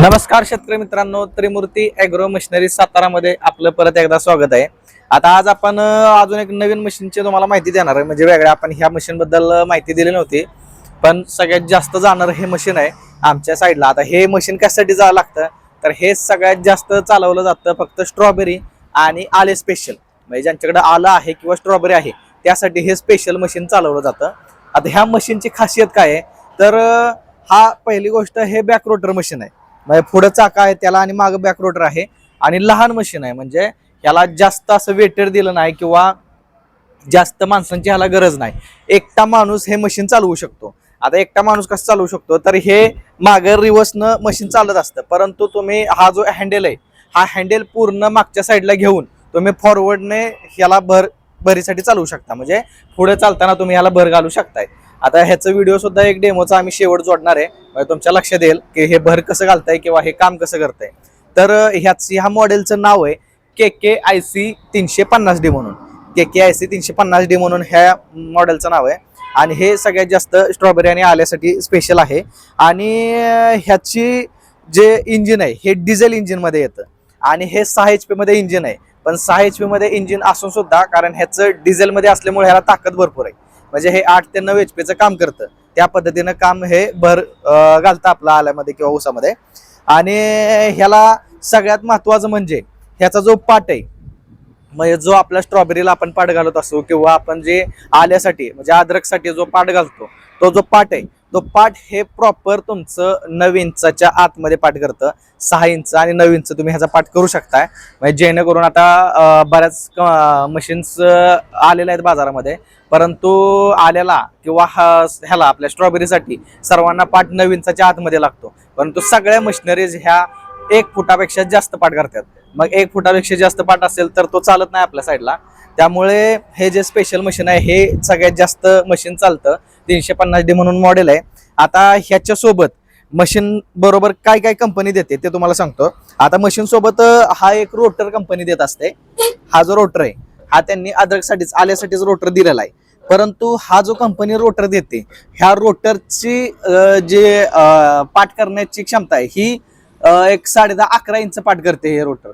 नमस्कार शेतकरी मित्रांनो त्रिमूर्ती ॲग्रो मशिनरी सातारामध्ये आपलं परत एकदा स्वागत आहे. आता आज आपण अजून एक नवीन मशीनची तुम्हाला माहिती देणार आहे. म्हणजे वेगळ्या आपण ह्या मशीन बद्दल माहिती दिली नव्हती. पण सगळ्यात जास्त जाणार हे मशीन आहे आमच्या साईडला. आता हे मशीन कशासाठी जावं लागतं? तर हे सगळ्यात जास्त चालवलं जातं फक्त स्ट्रॉबेरी आणि आले स्पेशल म्हणजे ज्यांच्याकडे आलं आहे किंवा स्ट्रॉबेरी आहे त्यासाठी हे स्पेशल मशीन चालवलं जातं. आता ह्या मशीनची खासियत काय आहे? तर हा पहिली गोष्ट हे बॅक रोटर मशीन आहे. म्हणजे पुढं चाका आहे त्याला आणि मागं बॅक रोटर आहे. आणि लहान मशीन आहे म्हणजे ह्याला जास्त असं वेटेड दिलं नाही किंवा जास्त माणसांची ह्याला गरज नाही. एकटा माणूस हे मशीन चालवू शकतो. आता एकटा माणूस कसं चालवू शकतो? तर हे मागं रिवर्सनं मशीन चालत असतं. परंतु तुम्ही हा जो हँडल आहे हा हँडल पूर्ण मागच्या साईडला घेऊन तुम्ही फॉरवर्डने ह्याला भर भरीसाठी चालवू शकता. म्हणजे पुढे चालताना तुम्ही ह्याला भर घालू शकताय. आता ह्याचं व्हिडिओ सुद्धा एक डेमोचा आम्ही शेवट जोडणार आहे. तुमच्या लक्षात येईल की हे भर कसं घालताय किंवा हे काम कसं करताय. तर ह्याच ह्या मॉडेलचं नाव आहे के के आय सी तीनशे पन्नास डी म्हणून. के के आय सी तीनशे पन्नास डी म्हणून ह्या मॉडेलचं नाव आहे. आणि हे सगळ्यात जास्त स्ट्रॉबेरी आणि आल्यासाठी स्पेशल आहे. आणि ह्याची जे इंजिन आहे हे डिझेल इंजिनमध्ये येतं. आणि हे सहा एच पीमध्ये इंजिन आहे. पण सहा एच पीमध्ये इंजिन असून सुद्धा कारण ह्याचं डिझेलमध्ये असल्यामुळे ह्याला ताकद भरपूर आहे. म्हणजे हे आठ ते नऊ एचपीचं काम करतं. त्या पद्धतीनं काम हे भर घालतं आपलं आल्यामध्ये किंवा ऊसामध्ये. आणि ह्याला सगळ्यात महत्वाचं म्हणजे ह्याचा जो पाट आहे म्हणजे जो आपल्या स्ट्रॉबेरीला आपण पाट घालत असतो किंवा आपण जे आल्यासाठी म्हणजे अद्रकसाठी जो पाट घालतो तो जो पाट आहे तो पाठ हे प्रॉपर तुमचं नऊ इंचाच्या आतमध्ये पाठ करतं. सहा इंच आणि नऊ इंच तुम्ही ह्याचा पाठ करू शकताय. म्हणजे जेणेकरून आता बऱ्याच मशीन्स आलेल्या आहेत बाजारामध्ये. परंतु आल्याला किंवा हा- ह्याला आपल्या स्ट्रॉबेरीसाठी सर्वांना पाठ नऊ इंचाच्या आतमध्ये लागतो. परंतु सगळ्या मशिनरीज ह्या एक फुटापेक्षा जास्त पाठ करतात. मग एक फुटापेक्षा जास्त पाठ असेल तर तो चालत नाही आपल्या साईडला त्यामुळे हे जे स्पेशल मशीन आहे हे सगळ्यात जास्त मशीन चालतं. तीनशे पन्नास डी म्हणून मॉडेल आहे. आता ह्याच्यासोबत मशीन बरोबर काय काय कंपनी देते ते तुम्हाला सांगतो. आता मशीन सोबत हा एक रोटर कंपनी देत असते. हा जो रोटर आहे हा त्यांनी अद्रकसाठीच आल्यासाठीच रोटर दिलेला आहे. परंतु हा जो कंपनी रोटर देते ह्या रोटरची जे पाठ करण्याची क्षमता आहे ही एक साडे दहा अकरा इंच पाठ करते हे रोटर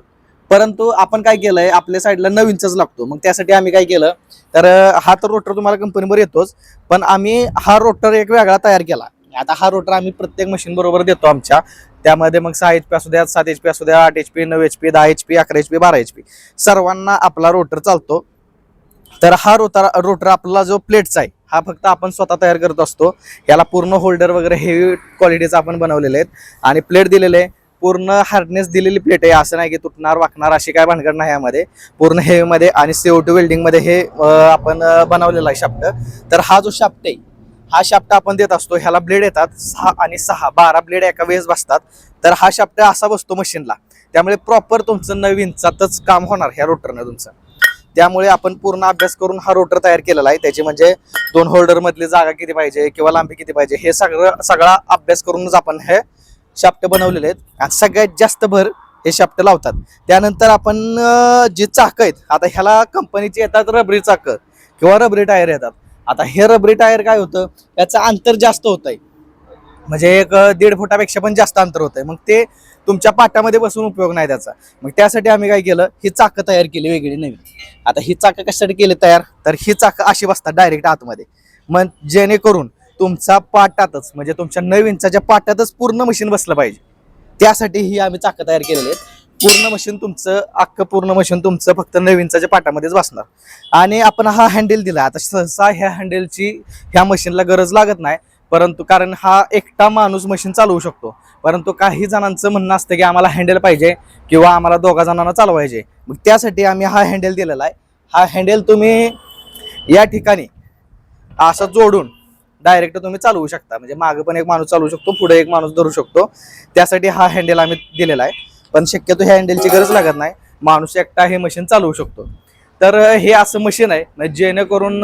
परंतु आपण काय केलंय आपल्या साईडला नऊ इंचच लागतो. मग त्यासाठी आम्ही काय केलं तर हा तर रोटर तुम्हाला कंपनीवर येतोच पण आम्ही हा रोटर एक वेगळा तयार केला. आता हा रोटर आम्ही प्रत्येक मशीन बरोबर देतो आमच्या. त्यामध्ये मग सहा एच पी असू द्या सात एच पी असू द्या आठ एच पी नऊ एच पी दहा एच पी अकरा एच पी बारा एच पी सर्वांना आपला रोटर चालतो. तर हा रोटर रोटर आपला जो प्लेटचा आहे हा फक्त आपण स्वतः तयार करत असतो. याला पूर्ण होल्डर वगैरे हेवी क्वालिटीचा आपण बनवलेले आहेत. आणि प्लेट दिलेले आहे. पूर्ण हार्डनेस दिलेली प्लेट आहे. असं नाही की तुटणार वाकणार अशी काय भानगड नाही यामध्ये. पूर्ण हेवीमध्ये आणि सीओ टू वेल्डिंगमध्ये हे आपण बनवलेलं आहे शाफ्ट तर हा जो शाफ्ट आहे हा शाफ्ट आपण देत असतो ह्याला ब्लेड येतात सहा आणि सहा बारा ब्लेड एका वेळेस बसतात. तर हा शाफ्ट असा बसतो मशीनला त्यामुळे प्रॉपर तुमचं नवीनचातच काम होणार ह्या रोटरनं तुमचं. त्यामुळे आपण पूर्ण अभ्यास करून हा रोटर तयार केलेला आहे. त्याची म्हणजे दोन होल्डर मधली जागा किती पाहिजे किंवा लांबी किती पाहिजे हे सगळं सगळा अभ्यास करूनच आपण हे शाफ्ट बनवलेले आहेत. आणि सगळ्यात जास्त भर हे शाफ्ट लावतात. त्यानंतर आपण जी चाकं चाक आहेत आता ह्याला कंपनीचे येतात रबरी चाक किंवा रबरी टायर येतात. आता हे रबरी टायर काय होतं? याचं अंतर जास्त होत आहे म्हणजे एक दीड फुटापेक्षा पण जास्त अंतर होत आहे मग ते तुमच्या पाटामध्ये बसून उपयोग नाही त्याचा. मग त्यासाठी आम्ही काय केलं? ही चाकं तयार केली वेगळी नवीन. आता ही चाकं कशासाठी केली तयार? तर ही चाकं अशी बसतात डायरेक्ट आतमध्ये. मग जेणेकरून तुमचा पाटातच म्हणजे तुमच्या नवीनचाच्या पाटातच पूर्ण मशीन बसलं पाहिजे. त्यासाठी ही आम्ही चाकं तयार केलेली आहेत. पूर्ण मशीन तुमचं अख्खं पूर्ण मशीन तुमचं फक्त नवीनचाच्या पाटामध्येच बसणार. आणि आपण हा हँडल दिला. आता सहसा ह्या हँडलची ह्या मशीनला गरज लागत नाही. परंतु कारण हा एकटा माणूस मशीन चालवू शकतो. परंतु काही जणांचं म्हणणं असतं की आम्हाला हँडल पाहिजे किंवा आम्हाला दोघा जणांना चालवायचे मग त्यासाठी आम्ही हा हँडल दिलेला आहे. हा हँडल तुम्ही या ठिकाणी असं जोडून डायरेक्ट तुम्ही चालवू शकता. म्हणजे मागं पण एक माणूस चालवू शकतो पुढे एक माणूस धरू शकतो. त्यासाठी हा हँडल आम्ही दिलेला आहे. पण शक्यतो ह्या हँडलची गरज लागत नाही. माणूस एकटा हे मशीन चालवू शकतो. तर हे असं मशीन आहे. म्हणजे जेणेकरून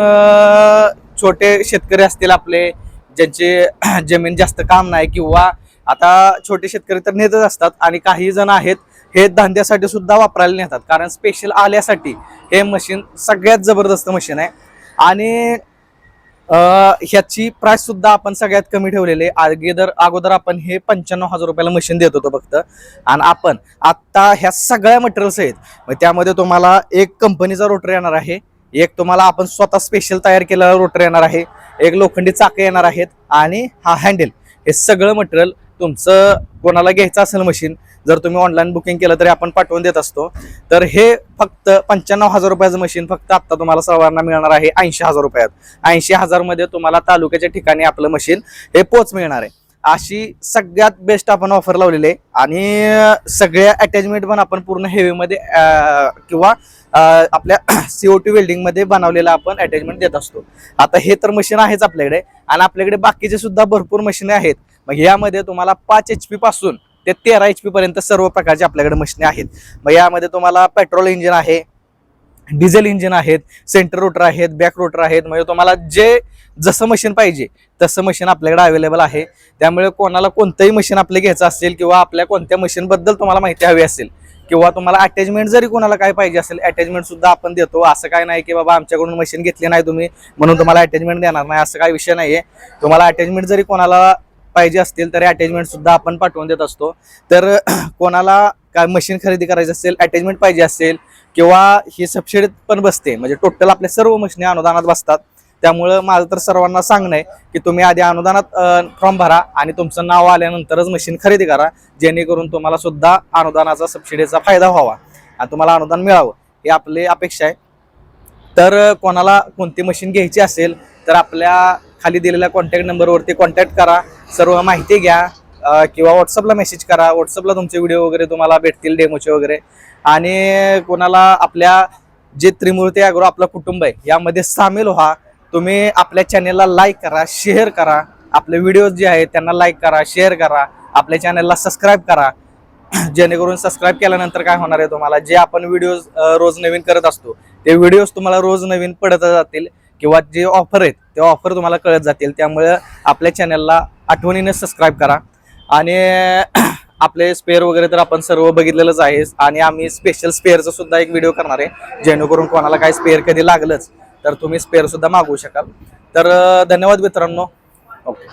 छोटे शेतकरी असतील आपले ज्यांचे जमीन जास्त काम नाही किंवा आता छोटे शेतकरी तर नेतच असतात आणि काही जण आहेत हे धंद्यासाठी सुद्धा वापरायला नेतात. कारण स्पेशल आल्यासाठी हे मशीन सगळ्यात जबरदस्त मशीन आहे. आणि ह्याची प्राइस सुद्धा आपण सगळ्यात कमी ठेवलेली आहे. अगोदर अगोदर आपण हे पंच्याण्णव हजार रुपयाला मशीन देत होतो फक्त. आणि आपण आत्ता ह्या सगळ्या मटेरियल्स आहेत. मग त्यामध्ये तुम्हाला एक कंपनीचा रोटर येणार आहे. एक तुम्हाला आपण स्वतः स्पेशल तयार केलेला रोटर येणार आहे. एक लोखंडी चाकं येणार आहेत. आणि हा हँडल हे सगळं मटेरियल तुमचं कोणाला घ्यायचं असेल मशीन जर तुम्ही ऑनलाईन बुकिंग केलं तरी आपण पाठवून देत असतो. तर हे फक्त पंच्याण्णव हजार रुपयाचं मशीन फक्त आत्ता तुम्हाला सर्वांना मिळणार आहे ऐंशी हजार रुपयात. ऐंशी हजारमध्ये तुम्हाला तालुक्याच्या ठिकाणी आपलं मशीन हे पोच मिळणार आहे. अशी सगळ्यात बेस्ट आपण ऑफर लावलेली आहे. आणि सगळ्या अटॅचमेंट पण आपण पूर्ण हेवीमध्ये किंवा आपल्या सीओ टी वेल्डिंगमध्ये बनवलेलं आपण अटॅचमेंट देत असतो. आता हे तर मशीन आहेच आपल्याकडे. आणि आपल्याकडे बाकीचे सुद्धा भरपूर मशीन आहेत. मग यामध्ये तुम्हाला पाच एच पी पासून ते तेरा एच पी पर्यंत सर्व प्रकारचे आपल्याकडे मशीन आहेत. मग यामध्ये तुम्हाला पेट्रोल इंजिन आहे डिझेल इंजिन आहेत सेंटर रोटर आहेत बॅक रोटर आहेत. म्हणजे तुम्हाला जे जसं मशीन पाहिजे तसं मशीन आपल्याकडे अवेलेबल आहे. त्यामुळे कोणाला कोणतंही मशीन आपलं घ्यायचं असेल किंवा आपल्या कोणत्या मशीनबद्दल तुम्हाला माहिती हवी असेल किंवा तुम्हाला अटॅचमेंट जरी कोणाला काय पाहिजे असेल अटॅचमेंट सुद्धा आपण देतो. असं काय नाही की बाबा आमच्याकडून मशीन घेतली नाही तुम्ही म्हणून तुम्हाला अटॅचमेंट देणार नाही. असं काही विषय नाहीये. तुम्हाला अटॅचमेंट जरी कोणाला पाहिजे असतील तर अटॅचमेंट सुद्धा आपण पाठवून देत असतो. तर कोणाला काय मशीन खरेदी करायची असेल अटॅचमेंट पाहिजे असेल किंवा ही सबसिडीत पण बसते म्हणजे टोटल आपल्या सर्व मशीनी अनुदानात बसतात. त्यामुळं माझं तर सर्वांना सांगणं आहे की तुम्ही आधी अनुदानात फॉर्म भरा आणि तुमचं नाव आल्यानंतरच मशीन खरेदी करा जेणेकरून तुम्हाला सुद्धा अनुदानाचा सबसिडीचा फायदा व्हावा आणि तुम्हाला अनुदान मिळावं ही आपली अपेक्षा आहे. तर कोणाला कोणती मशीन घ्यायची असेल तर आपल्या खाली दिलेल्या कॉन्टॅक्ट नंबरवरती कॉन्टॅक्ट करा. सर्व माहिती घ्या किंवा व्हॉट्सअपला मेसेज करा. व्हॉट्सअपला तुमचे व्हिडिओ वगैरे तुम्हाला भेटतील डेमोचे वगैरे. आणि कोणाला आपल्या जे त्रिमूर्ती अग्रो आपलं कुटुंब आहे यामध्ये सामील व्हा. तुम्ही आपल्या चॅनेलला लाईक करा शेअर करा. आपले व्हिडिओज जे आहेत त्यांना लाईक करा शेअर करा. आपल्या चॅनेलला सबस्क्राईब करा. जेणेकरून सबस्क्राईब केल्यानंतर काय होणार आहे तुम्हाला? जे आपण व्हिडिओज रोज नवीन करत असतो ते व्हिडिओज तुम्हाला रोज नवीन पडत जातील किंवा जे ऑफर आहेत ते ऑफर तुम्हाला कळत जातील. त्यामुळे आपल्या चॅनलला आठवणीने सबस्क्राईब करा. आणि आपले स्पेअर वगैरे तर आपण सर्व बघितलेलंच आहे. आणि आम्ही स्पेशल स्पेअरचा सुद्धा एक व्हिडिओ करणार आहे. जेणेकरून कोणाला काही स्पेअर कधी लागलंच तर तुम्ही स्पेअर सुद्धा मागवू शकाल. तर धन्यवाद मित्रांनो. ओके